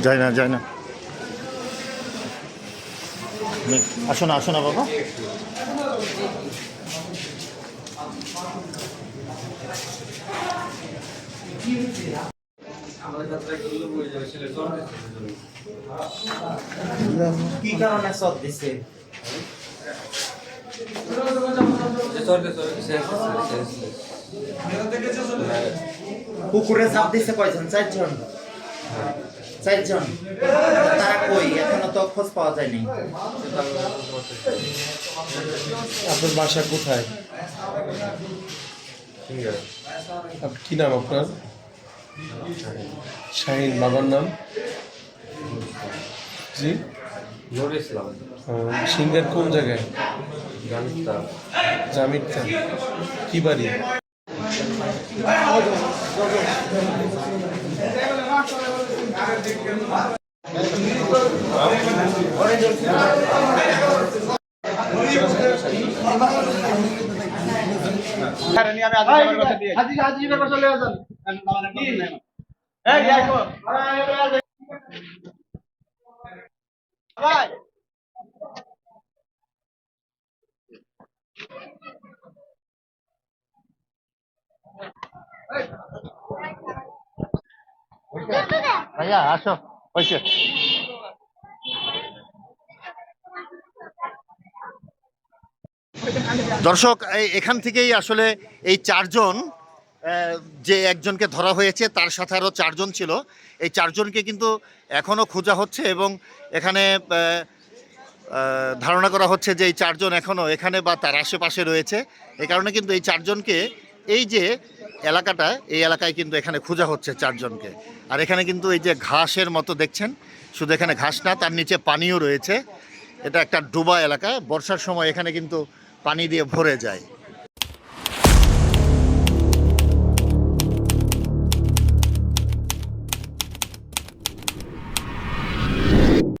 যায় না না। নে- আসো না আসো না বাবা। কি কারণে সব দিছে? পুকুরে চাপ দিছে কয়জন? চারজন। চারজন। তারা কই? এখনও তো খোঁজ পাওয়া যায়নি। আপনার বাসা কোথায়? কি নাম আপনার? শাহিন বাবার নাম? জি? নুর ইসলাম। সিঙ্গার কোন জায়গায়? জামিরটা কি বাড়ি? ভাইয়া আসো। হয়েছে দর্শক এখান থেকেই আসলে এই চারজন যে একজনকে ধরা হয়েছে, তার সাথে আরও চারজন ছিল। এই চারজনকে কিন্তু এখনও খোঁজা হচ্ছে এবং এখানে ধারণা করা হচ্ছে যে এই চারজন এখনও এখানে বা তার আশেপাশে রয়েছে। এই কারণে কিন্তু এই চারজনকে, এই যে এলাকাটা, এই এলাকায় কিন্তু এখানে খোঁজা হচ্ছে চারজনকে। আর এখানে কিন্তু এই যে ঘাসের মতো দেখছেন, শুধু এখানে ঘাস না, তার নিচে পানিও রয়েছে। এটা একটা ডোবা এলাকা, বর্ষার সময় এখানে কিন্তু পানি দিয়ে ভরে যায়।